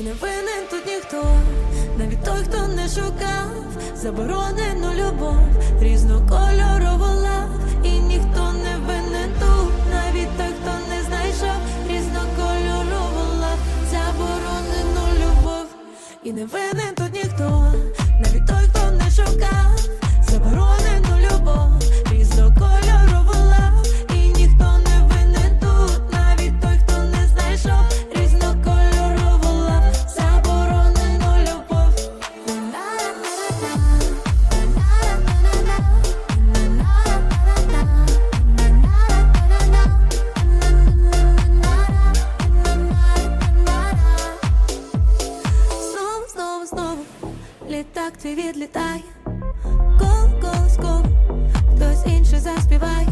І не винен тут ніхто, навіть той, хто не шукав, заборонену любов, різнокольорову лав, і ніхто не винен тут, навіть той, хто не знайшов, різнокольорову лав, заборонену любов, і не винен. літак твій відлітає, кол, кол, скол, хтось інший заспіває.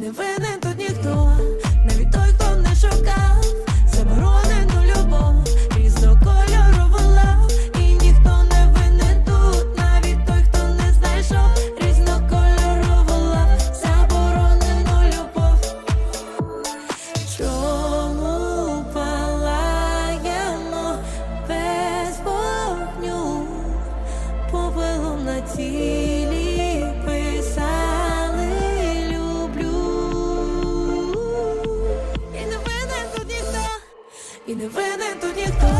не і не винен тут ніхто.